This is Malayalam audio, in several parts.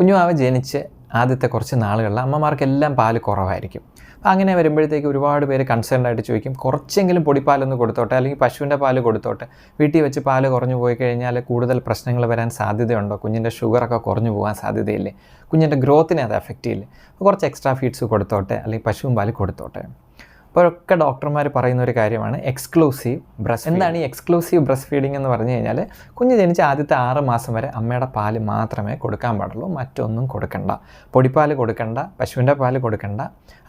കുഞ്ഞുമാവ് ജനിച്ച് ആദ്യത്തെ കുറച്ച് നാളുകളിൽ അമ്മമാർക്കെല്ലാം പാൽ കുറവായിരിക്കും. അപ്പോൾ അങ്ങനെ വരുമ്പോഴത്തേക്ക് ഒരുപാട് പേര് കൺസേൺഡ് ആയിട്ട് ചോദിക്കും കുറച്ചെങ്കിലും പൊടിപ്പാലൊന്ന് കൊടുത്തോട്ടെ? അല്ലെങ്കിൽ പശുവിന്റെ പാൽ കൊടുത്തോട്ടെ? വീട്ടിൽ വെച്ച് പാൽ കുറഞ്ഞു പോയി കഴിഞ്ഞാൽ കൂടുതൽ പ്രശ്നങ്ങൾ വരാൻ സാധ്യതയുണ്ടോ? കുഞ്ഞിന്റെ ഷുഗറൊക്കെ കുറഞ്ഞു പോകാൻ സാധ്യതയില്ലേ? കുഞ്ഞിന്റെ ഗ്രോത്തിനെ അത് എഫക്റ്റ് ചെയ്യില്ലേ? അപ്പോൾ കുറച്ച് എക്സ്ട്രാ ഫീഡ്സ് കൊടുത്തോട്ടെ? അല്ലെങ്കിൽ പശുവും പാൽ കൊടുത്തോട്ടെ? അപ്പോഴൊക്കെ ഡോക്ടർമാർ പറയുന്ന ഒരു കാര്യമാണ് എക്സ്ക്ലൂസീവ് ബ്രസ്റ്റ് എന്താണ് ഈ എക്സ്ക്ലൂസീവ് ബ്രസ്റ്റ് ഫീഡിംഗ് എന്ന് പറഞ്ഞു കഴിഞ്ഞാൽ കുഞ്ഞ് ജനിച്ച ആദ്യത്തെ ആറ് മാസം വരെ അമ്മയുടെ പാൽ മാത്രമേ കൊടുക്കാൻ പാടുള്ളൂ മറ്റൊന്നും കൊടുക്കണ്ട. പൊടിപ്പാൽ കൊടുക്കണ്ട പശുവിന്റെ പാൽ കൊടുക്കണ്ട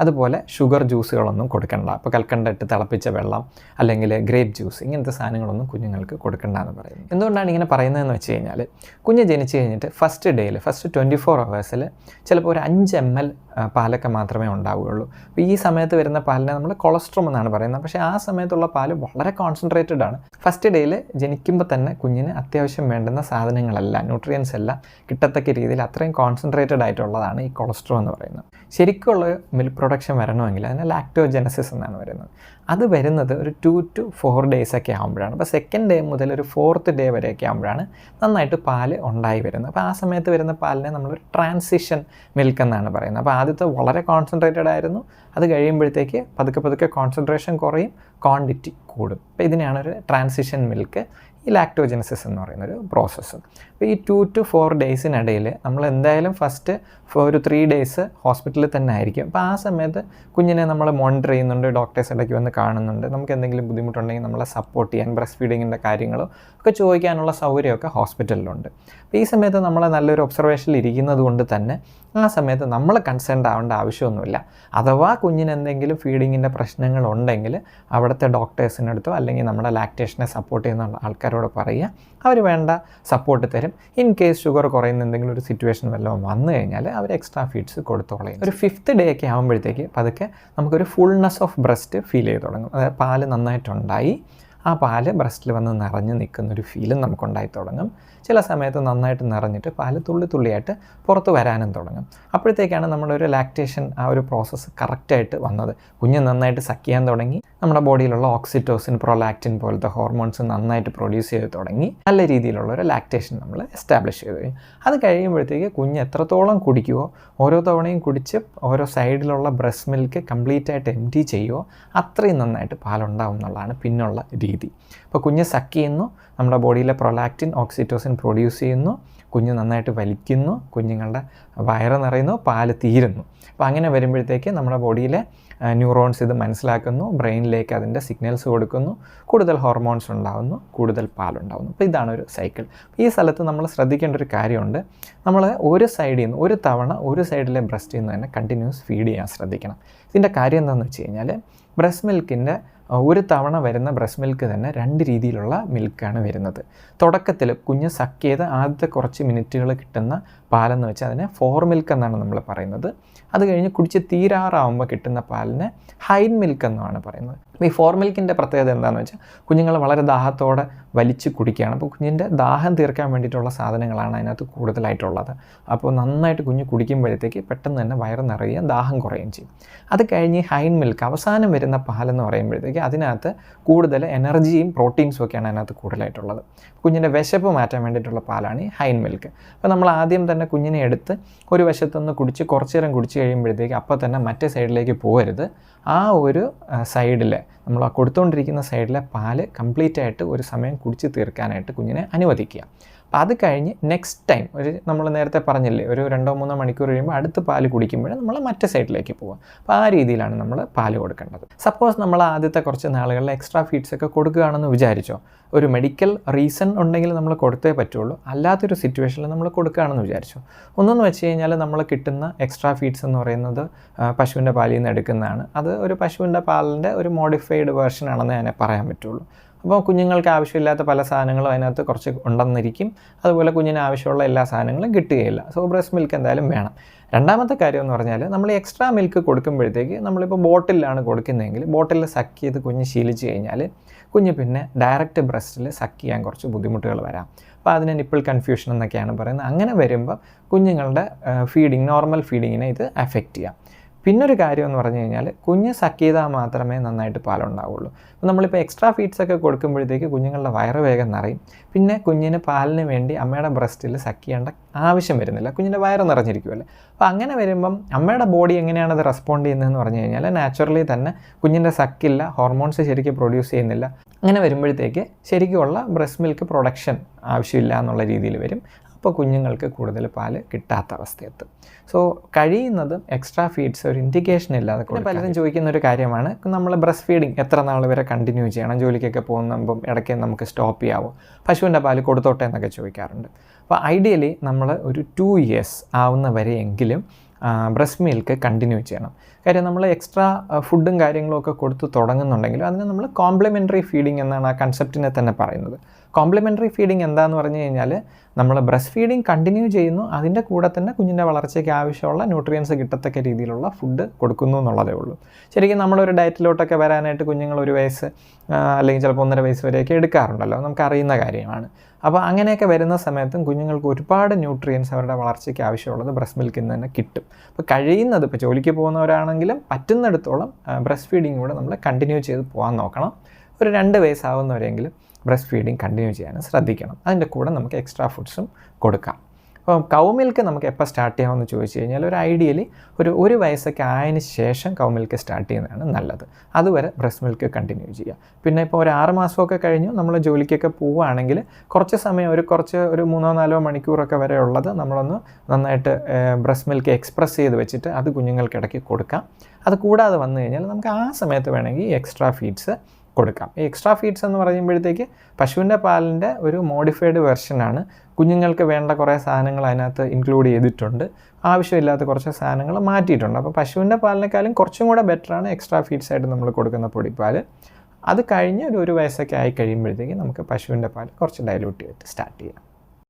അതുപോലെ ഷുഗർ ജ്യൂസുകളൊന്നും കൊടുക്കണ്ട. അപ്പോൾ കൽക്കണ്ട ഇട്ട് തിളപ്പിച്ച വെള്ളം അല്ലെങ്കിൽ ഗ്രേപ്പ് ജ്യൂസ് ഇങ്ങനത്തെ സാധനങ്ങളൊന്നും കുഞ്ഞുങ്ങൾക്ക് കൊടുക്കണ്ട എന്ന് പറയുന്നത് എന്തുകൊണ്ടാണ് ഇങ്ങനെ പറയുന്നതെന്ന് വെച്ച് കഴിഞ്ഞാൽ കുഞ്ഞ് ജനിച്ച് കഴിഞ്ഞിട്ട് ഫസ്റ്റ് ഡേയിൽ ഫസ്റ്റ് ട്വന്റി ഫോർ അവേഴ്സിൽ ചിലപ്പോൾ ഒരു അഞ്ച് എം എൽ പാലൊക്കെ മാത്രമേ ഉണ്ടാവുകയുള്ളൂ. അപ്പോൾ ഈ സമയത്ത് വരുന്ന പാലിനെ നമ്മൾ കൊളസ്ട്രോം എന്നാണ് പറയുന്നത്. പക്ഷേ ആ സമയത്തുള്ള പാൽ വളരെ കോൺസെൻട്രേറ്റഡ് ആണ്. ഫസ്റ്റ് ഡേയിൽ ജനിക്കുമ്പോൾ തന്നെ കുഞ്ഞിന് അത്യാവശ്യം വേണ്ടുന്ന സാധനങ്ങളല്ല ന്യൂട്രിയൻസ് എല്ലാം കിട്ടത്തക്ക രീതിയിൽ അത്രയും കോൺസെൻട്രേറ്റഡ് ആയിട്ടുള്ളതാണ് ഈ കൊളസ്ട്രോം എന്ന് പറയുന്നത്. ശരിക്കുള്ള മിൽക്ക് പ്രൊഡക്ഷൻ വരണമെങ്കിൽ അതിന് ലാക്ടോജെനസിസ് എന്നാണ് വരുന്നത്. അത് വരുന്നത് ഒരു ടു ടു ഫോർ ഡേയ്സ് ഒക്കെ ആകുമ്പോഴാണ് അപ്പോൾ സെക്കൻഡ് ഡേ മുതൽ ഒരു ഫോർത്ത് ഡേ വരെയൊക്കെ ആകുമ്പോഴാണ് നന്നായിട്ട് പാൽ ഉണ്ടായി വരുന്നത്. അപ്പോൾ ആ സമയത്ത് വരുന്ന പാലിനെ നമ്മളൊരു ട്രാൻസിഷൻ മിൽക്ക് എന്നാണ് പറയുന്നത്. അപ്പോൾ ആദ്യത്തെ വളരെ കോൺസെൻട്രേറ്റഡ് ആയിരുന്നു. അത് കഴിയുമ്പോഴത്തേക്ക് പതുക്കെ പതുക്കെ കോൺസെൻട്രേഷൻ കുറയും ക്വാണ്ടിറ്റി കൂടും. അപ്പോൾ ഇതിനെയാണ് ഒരു ട്രാൻസിഷൻ മിൽക്ക് ഈ ലാക്ടോജനസിസ് എന്ന് പറയുന്ന ഒരു പ്രോസസ്സ് അപ്പോൾ ഈ ടു ടു ഫോർ ഡേയ്സിനിടയിൽ നമ്മൾ എന്തായാലും ഫസ്റ്റ് ഒരു ത്രീ ഡേയ്സ് ഹോസ്പിറ്റലിൽ തന്നെ ആയിരിക്കും. അപ്പോൾ ആ സമയത്ത് കുഞ്ഞിനെ നമ്മൾ മോണിറ്റർ ചെയ്യുന്നുണ്ട് ഡോക്ടേഴ്സ് ഇടയ്ക്ക് വന്ന് കാണുന്നുണ്ട്. നമുക്ക് എന്തെങ്കിലും ബുദ്ധിമുട്ടുണ്ടെങ്കിൽ നമ്മളെ സപ്പോർട്ട് ചെയ്യാൻ ബ്രസ്റ്റ് ഫീഡിങ്ങിന്റെ കാര്യങ്ങളോ ഒക്കെ ചോദിക്കാനുള്ള സൗകര്യമൊക്കെ ഹോസ്പിറ്റലിലുണ്ട് അപ്പോൾ ഈ സമയത്ത് നമ്മൾ നല്ലൊരു ഒബ്സർവേഷനിൽ ഇരിക്കുന്നത് കൊണ്ട് തന്നെ ആ സമയത്ത് നമ്മൾ കൺസേൺഡ് ആവേണ്ട ആവശ്യമൊന്നുമില്ല. അഥവാ കുഞ്ഞിന് എന്തെങ്കിലും ഫീഡിങ്ങിന്റെ പ്രശ്നങ്ങളുണ്ടെങ്കിൽ അവിടുത്തെ ഡോക്ടേഴ്സിനടുത്തോ അല്ലെങ്കിൽ നമ്മുടെ ലാക്ടേഷനെ സപ്പോർട്ട് ചെയ്യുന്ന ആൾക്കാരോട് പറയുക അവർ വേണ്ട സപ്പോർട്ട് തരും. ഇൻ കേസ് ഷുഗർ കുറയുന്ന എന്തെങ്കിലും ഒരു സിറ്റുവേഷൻ വല്ലതും വന്നു കഴിഞ്ഞാൽ അവർ എക്സ്ട്രാ ഫീഡ്സ് കൊടുത്തോളയും. ഒരു ഫിഫ്ത്ത് ഡേ ഒക്കെ ആകുമ്പോഴത്തേക്ക് പതുക്കെ നമുക്കൊരു ഫുൾനെസ് ഓഫ് ബ്രസ്റ്റ് ഫീൽ ചെയ്ത് തുടങ്ങും. അതായത് പാൽ നന്നായിട്ടുണ്ടായി. ആ പാൽ ബ്രസ്റ്റിൽ വന്ന് നിറഞ്ഞ് നിൽക്കുന്ന ഒരു ഫീലും നമുക്കുണ്ടായി തുടങ്ങും. ചില സമയത്ത് നന്നായിട്ട് നിറഞ്ഞിട്ട് പാൽ തുള്ളി തുള്ളിയായിട്ട് പുറത്ത് വരാനും തുടങ്ങും. അപ്പോഴത്തേക്കാണ് നമ്മുടെ ഒരു ലാക്ടേഷൻ ആ ഒരു പ്രോസസ്സ് കറക്റ്റായിട്ട് വന്നത്. കുഞ്ഞ് നന്നായിട്ട് സക്ക് ചെയ്യാൻ തുടങ്ങി. നമ്മുടെ ബോഡിയിലുള്ള ഓക്സിറ്റോസിൻ പ്രൊലാക്റ്റിൻ പോലത്തെ ഹോർമോൺസ് നന്നായിട്ട് പ്രൊഡ്യൂസ് ചെയ്ത് തുടങ്ങി. നല്ല രീതിയിലുള്ള ഒരു ലാക്ടേഷൻ നമ്മൾ എസ്റ്റാബ്ലിഷ് ചെയ്ത്. കഴിഞ്ഞു അത് കഴിയുമ്പോഴത്തേക്ക് കുഞ്ഞ് എത്രത്തോളം കുടിക്കുവോ ഓരോ തവണയും കുടിച്ച് ഓരോ സൈഡിലുള്ള ബ്രസ്റ്റ് മിൽക്ക് കംപ്ലീറ്റ് ആയിട്ട് എം ടി ചെയ്യുമോ അത്രയും നന്നായിട്ട് പാലുണ്ടാവും എന്നുള്ളതാണ് പിന്നുള്ള രീതി. അപ്പോൾ കുഞ്ഞ് സക്ക് ചെയ്യുന്നു നമ്മുടെ ബോഡിയിലെ പ്രൊലാക്റ്റിൻ ഓക്സിറ്റോസിൻ പ്രൊഡ്യൂസ് ചെയ്യുന്നു കുഞ്ഞ് നന്നായിട്ട് വലിക്കുന്നു കുഞ്ഞുങ്ങളുടെ വയറ് നിറയുന്നു പാൽ തീരുന്നു. അപ്പോൾ അങ്ങനെ വരുമ്പോഴത്തേക്ക് നമ്മുടെ ബോഡിയിലെ ന്യൂറോൺസ് ഇത് മനസ്സിലാക്കുന്നു ബ്രെയിനിലേക്ക് അതിന്റെ സിഗ്നൽസ് കൊടുക്കുന്നു കൂടുതൽ ഹോർമോൺസ് ഉണ്ടാകുന്നു കൂടുതൽ പാലുണ്ടാകുന്നു അപ്പോൾ ഇതാണ് ഒരു സൈക്കിൾ ഈ സ്ഥലത്ത് നമ്മൾ ശ്രദ്ധിക്കേണ്ട ഒരു കാര്യമുണ്ട്. നമ്മൾ ഒരു സൈഡിൽ നിന്ന് ഒരു തവണ ഒരു സൈഡിലെ ബ്രസ്റ്റിൽ നിന്ന് തന്നെ കണ്ടിന്യൂസ് ഫീഡ് ചെയ്യാൻ ശ്രദ്ധിക്കണം. ഇതിന്റെ കാര്യം എന്താണെന്ന് വെച്ച് കഴിഞ്ഞാൽ ബ്രസ്റ്റ് മിൽക്കിന്റെ ഒരു തവണ വരുന്ന ബ്രസ്റ്റ് മിൽക്ക് തന്നെ രണ്ട് രീതിയിലുള്ള മിൽക്കാണ് വരുന്നത്. തുടക്കത്തിൽ കുഞ്ഞ് സക്ക് ചെയ്ത് ആദ്യത്തെ കുറച്ച് മിനിറ്റുകൾ കിട്ടുന്ന പാലെന്ന് വെച്ചാൽ അതിനെ ഫോർ മിൽക്ക് എന്നാണ് നമ്മൾ പറയുന്നത്. അത് കഴിഞ്ഞ് കുടിച്ച് തീരാറാവുമ്പോൾ കിട്ടുന്ന പാലിനെ ഹൈൻ മിൽക്ക് എന്നാണ് പറയുന്നത്. അപ്പോൾ ഈ ഫോർ മിൽക്കിന്റെ പ്രത്യേകത എന്താണെന്ന് വെച്ചാൽ കുഞ്ഞുങ്ങൾ വളരെ ദാഹത്തോടെ വലിച്ച് കുടിക്കുകയാണ്. അപ്പോൾ കുഞ്ഞിന്റെ ദാഹം തീർക്കാൻ വേണ്ടിയിട്ടുള്ള സാധനങ്ങളാണ് അതിനകത്ത് കൂടുതലായിട്ടുള്ളത്. അപ്പോൾ നന്നായിട്ട് കുഞ്ഞ് കുടിക്കുമ്പോഴത്തേക്ക് പെട്ടെന്ന് തന്നെ വയറ് നിറയുകയും ദാഹം കുറയുകയും ചെയ്യും. അത് കഴിഞ്ഞ് ഹൈൻ മിൽക്ക് അവസാനം വരുന്ന പാലെന്ന് പറയുമ്പോഴത്തേക്ക് അതിനകത്ത് കൂടുതൽ എനർജിയും പ്രോട്ടീൻസും ഒക്കെയാണ് അതിനകത്ത് കൂടുതലായിട്ടുള്ളത്. കുഞ്ഞിന്റെ വിശപ്പ് മാറ്റാൻ വേണ്ടിയിട്ടുള്ള പാലാണ് ഈ ഹൈൻ മിൽക്ക് അപ്പോൾ നമ്മൾ ആദ്യം തന്നെ കുഞ്ഞിനെ എടുത്ത് ഒരു വശത്തുനിന്ന് കുടിച്ച് കുറച്ചു നേരം കുടിച്ച് കഴിയുമ്പോഴത്തേക്ക് അപ്പോൾ തന്നെ മറ്റേ സൈഡിലേക്ക് പോകരുത്. ആ ഒരു സൈഡിലെ നമ്മൾ ആ കൊടുത്തുകൊണ്ടിരിക്കുന്ന സൈഡിലെ പാൽ കംപ്ലീറ്റ് ആയിട്ട് ഒരു സമയം കുടിച്ച് തീർക്കാനായിട്ട് കുഞ്ഞിനെ അനുവദിക്കുക. അപ്പോൾ അത് കഴിഞ്ഞ് നെക്സ്റ്റ് ടൈം ഒരു നമ്മൾ നേരത്തെ പറഞ്ഞില്ലേ ഒരു രണ്ടോ മൂന്നോ മണിക്കൂർ കഴിയുമ്പോൾ അടുത്ത് പാൽ കുടിക്കുമ്പോൾ നമ്മൾ മറ്റേ സൈഡിലേക്ക് പോകുക അപ്പോൾ ആ രീതിയിലാണ് നമ്മൾ പാൽ കൊടുക്കേണ്ടത്. സപ്പോസ് നമ്മൾ ആദ്യത്തെ കുറച്ച് നാളുകളിൽ എക്സ്ട്രാ ഫീഡ്സ് ഒക്കെ കൊടുക്കുകയാണെന്ന് വിചാരിച്ചോ ഒരു മെഡിക്കൽ റീസൺ ഉണ്ടെങ്കിൽ നമ്മൾ കൊടുത്തേ പറ്റുള്ളൂ അല്ലാത്തൊരു സിറ്റുവേഷനിൽ നമ്മൾ കൊടുക്കുകയാണെന്ന് വിചാരിച്ചോ. ഒന്നെന്ന് വെച്ച് കഴിഞ്ഞാൽ നമ്മൾ കിട്ടുന്ന എക്സ്ട്രാ ഫീഡ്സ് എന്ന് പറയുന്നത് പശുവിന്റെ പാലിൽ നിന്ന് എടുക്കുന്നതാണ്. അത് ഒരു പശുവിന്റെ പാലിന്റെ ഒരു മോഡിഫൈഡ് വേർഷൻ ആണെന്ന് ഞാൻ പറയാൻ പറ്റുള്ളൂ. അപ്പോൾ കുഞ്ഞുങ്ങൾക്ക് ആവശ്യമില്ലാത്ത പല സാധനങ്ങളും അതിനകത്ത് കുറച്ച് ഉണ്ടെന്നിരിക്കും. അതുപോലെ കുഞ്ഞിന് ആവശ്യമുള്ള എല്ലാ സാധനങ്ങളും കിട്ടുകയില്ല. സോ ബ്രസ്റ്റ് മിൽക്ക് എന്തായാലും വേണം. രണ്ടാമത്തെ കാര്യം എന്ന് പറഞ്ഞാൽ നമ്മൾ എക്സ്ട്രാ മിൽക്ക് കൊടുക്കുമ്പോഴത്തേക്ക് നമ്മളിപ്പോൾ ബോട്ടിലാണ് കൊടുക്കുന്നതെങ്കിൽ ബോട്ടിൽ സക്ക് ചെയ്ത് കുഞ്ഞ് ശീലിച്ച് കഴിഞ്ഞാൽ കുഞ്ഞ് പിന്നെ ഡയറക്റ്റ് ബ്രസ്റ്റിൽ സക്ക് ചെയ്യാൻ കുറച്ച് ബുദ്ധിമുട്ടുകൾ വരാം. അപ്പോൾ അതിനെ നിപ്പിൾ കൺഫ്യൂഷൻ എന്നൊക്കെയാണ് പറയുന്നത്. അങ്ങനെ വരുമ്പോൾ കുഞ്ഞുങ്ങളുടെ ഫീഡിങ് നോർമൽ ഫീഡിങ്ങിനെ ഇത് അഫക്റ്റ് ചെയ്യാം. പിന്നൊരു കാര്യം എന്ന് പറഞ്ഞു കഴിഞ്ഞാൽ കുഞ്ഞ് സക്കീത മാത്രമേ നന്നായിട്ട് പാലുണ്ടാവുള്ളൂ. അപ്പോൾ നമ്മളിപ്പോൾ എക്സ്ട്രാ ഫീഡ്സൊക്കെ കൊടുക്കുമ്പോഴത്തേക്ക് കുഞ്ഞുങ്ങളുടെ വയറ് വേഗം നിറയും. പിന്നെ കുഞ്ഞിന് പാലിന് വേണ്ടി അമ്മയുടെ ബ്രസ്റ്റിൽ സക്കിയേണ്ട ആവശ്യം വരുന്നില്ല. കുഞ്ഞിന്റെ വയറ് നിറഞ്ഞിരിക്കുമല്ലോ അപ്പോൾ അങ്ങനെ വരുമ്പം അമ്മയുടെ ബോഡി എങ്ങനെയാണ് അത് റെസ്പോണ്ട് ചെയ്യുന്നതെന്ന് പറഞ്ഞു കഴിഞ്ഞാൽ നാച്ചുറലി തന്നെ കുഞ്ഞിന്റെ സക്കില്ല ഹോർമോൺസ് ശരിക്കും പ്രൊഡ്യൂസ് ചെയ്യുന്നില്ല. അങ്ങനെ വരുമ്പോഴത്തേക്ക് ശരിക്കുമുള്ള ബ്രസ്റ്റ് മിൽക്ക് പ്രൊഡക്ഷൻ ആവശ്യമില്ല എന്നുള്ള രീതിയിൽ വരും. അപ്പോൾ കുഞ്ഞുങ്ങൾക്ക് കൂടുതൽ പാൽ കിട്ടാത്ത അവസ്ഥയെത്തും സോ കഴിയുന്നതും എക്സ്ട്രാ ഫീഡ്സ് ഒരു ഇൻഡിക്കേഷൻ ഇല്ലാതെ കൂടെ പലരും ചോദിക്കുന്ന ഒരു കാര്യമാണ്. നമ്മൾ ബ്രസ്റ്റ് ഫീഡിങ് എത്ര നാൾ വരെ കണ്ടിന്യൂ ചെയ്യണം? ജോലിക്കൊക്കെ പോകുമ്പം ഇടയ്ക്ക് നമുക്ക് സ്റ്റോപ്പ് ചെയ്യാവോ? പശുവിന്റെ പാൽ കൊടുത്തോട്ടെ എന്നൊക്കെ ചോദിക്കാറുണ്ട്. അപ്പോൾ ഐഡിയലി നമ്മൾ ഒരു ടു ഇയേഴ്സ് ആവുന്ന വരെയെങ്കിലും ബ്രസ്റ്റ് മിൽക്ക് കണ്ടിന്യൂ ചെയ്യണം. കാര്യം നമ്മൾ എക്സ്ട്രാ ഫുഡും കാര്യങ്ങളും ഒക്കെ കൊടുത്ത് തുടങ്ങുന്നുണ്ടെങ്കിലും അതിന് നമ്മൾ കോംപ്ലിമെന്ററി ഫീഡിങ് എന്നാണ് ആ കൺസെപ്റ്റിനെ തന്നെ പറയുന്നത്. കോംപ്ലിമെന്ററി ഫീഡിങ് എന്താന്ന് പറഞ്ഞു കഴിഞ്ഞാൽ നമ്മൾ ബ്രസ്റ്റ് ഫീഡിങ് കണ്ടിന്യൂ ചെയ്യുന്നു അതിന്റെ കൂടെ തന്നെ കുഞ്ഞിന്റെ വളർച്ചയ്ക്ക് ആവശ്യമുള്ള ന്യൂട്രിയൻസ് കിട്ടത്തക്ക രീതിയിലുള്ള ഫുഡ് കൊടുക്കുന്നു എന്നുള്ളതേ ഉള്ളൂ. ശരിക്കും നമ്മളൊരു ഡയറ്റിലോട്ടൊക്കെ വരാനായിട്ട് കുഞ്ഞുങ്ങൾ ഒരു വയസ്സ് അല്ലെങ്കിൽ ചിലപ്പോൾ ഒന്നര വയസ്സ് വരെയൊക്കെ എടുക്കാറുണ്ടല്ലോ. നമുക്ക് അറിയുന്ന കാര്യമാണ്. അപ്പോൾ അങ്ങനെയൊക്കെ വരുന്ന സമയത്തും കുഞ്ഞുങ്ങൾക്ക് ഒരുപാട് ന്യൂട്രിയൻസ് അവരുടെ വളർച്ചയ്ക്ക് ആവശ്യമുള്ളത് ബ്രസ്റ്റ് മിൽക്കിൽ നിന്ന് തന്നെ കിട്ടും. അപ്പോൾ കഴിയുന്നത് ഇപ്പോൾ ജോലിക്ക് പോകുന്നവരാണെങ്കിലും പറ്റുന്നിടത്തോളം ബ്രസ്റ്റ് ഫീഡിങ് കൂടെ നമ്മൾ കണ്ടിന്യൂ ചെയ്ത് പോകാൻ നോക്കണം. ഒരു രണ്ട് വയസ്സാവുന്നവരെങ്കിലും ബ്രസ്റ്റ് ഫീഡിങ് കണ്ടിന്യൂ ചെയ്യാനും ശ്രദ്ധിക്കണം. അതിന്റെ കൂടെ നമുക്ക് എക്സ്ട്രാ ഫുഡ്സും കൊടുക്കാം. അപ്പം കൗ മിൽക്ക് നമുക്ക് എപ്പോൾ സ്റ്റാർട്ട് ചെയ്യാമെന്ന് ചോദിച്ചു കഴിഞ്ഞാൽ ഒരു ഐഡിയലി ഒരു ഒരു വയസ്സൊക്കെ ആയതിന് ശേഷം കൗ മിൽക്ക് സ്റ്റാർട്ട് ചെയ്യുന്നതാണ് നല്ലത്. അതുവരെ ബ്രസ്റ്റ് മിൽക്ക് കണ്ടിന്യൂ ചെയ്യുക. പിന്നെ ഇപ്പോൾ ഒരു ആറ് മാസമൊക്കെ കഴിഞ്ഞു നമ്മൾ ജോലിക്കൊക്കെ പോവുകയാണെങ്കിൽ കുറച്ച് സമയം ഒരു കുറച്ച് ഒരു മൂന്നോ നാലോ മണിക്കൂറൊക്കെ വരെ ഉള്ളത് നമ്മളൊന്ന് നന്നായിട്ട് ബ്രസ്റ്റ് മിൽക്ക് എക്സ്പ്രസ് ചെയ്ത് വെച്ചിട്ട് അത് കുഞ്ഞുങ്ങൾക്ക് ഇടയ്ക്ക് കൊടുക്കാം. അത് കൂടാതെ വന്നു കഴിഞ്ഞാൽ നമുക്ക് ആ സമയത്ത് വേണമെങ്കിൽ എക്സ്ട്രാ ഫീഡ്സ് കൊടുക്കാം. ഈ എക്സ്ട്രാ ഫീഡ്സ് എന്ന് പറയുമ്പോഴത്തേക്ക് പശുവിന്റെ പാലിന്റെ ഒരു മോഡിഫൈഡ് വെർഷനാണ് കുഞ്ഞുങ്ങൾക്ക് വേണ്ട കുറേ സാധനങ്ങൾ അതിനകത്ത് ഇൻക്ലൂഡ് ചെയ്തിട്ടുണ്ട്. ആവശ്യമില്ലാത്ത കുറച്ച് സാധനങ്ങൾ മാറ്റിയിട്ടുണ്ട്. അപ്പോൾ പശുവിന്റെ പാലിനേക്കാളും കുറച്ചും കൂടെ ബെറ്ററാണ് എക്സ്ട്രാ ഫീഡ്സ് ആയിട്ട് നമ്മൾ കൊടുക്കുന്ന പൊടിപ്പാൽ. അത് കഴിഞ്ഞ് ഒരു ഒരു വയസ്സൊക്കെ ആയി കഴിയുമ്പോഴത്തേക്ക് നമുക്ക് പശുവിന്റെ പാൽ കുറച്ച് ഡയലൂട്ട് ചെയ്തിട്ട് സ്റ്റാർട്ട് ചെയ്യാം.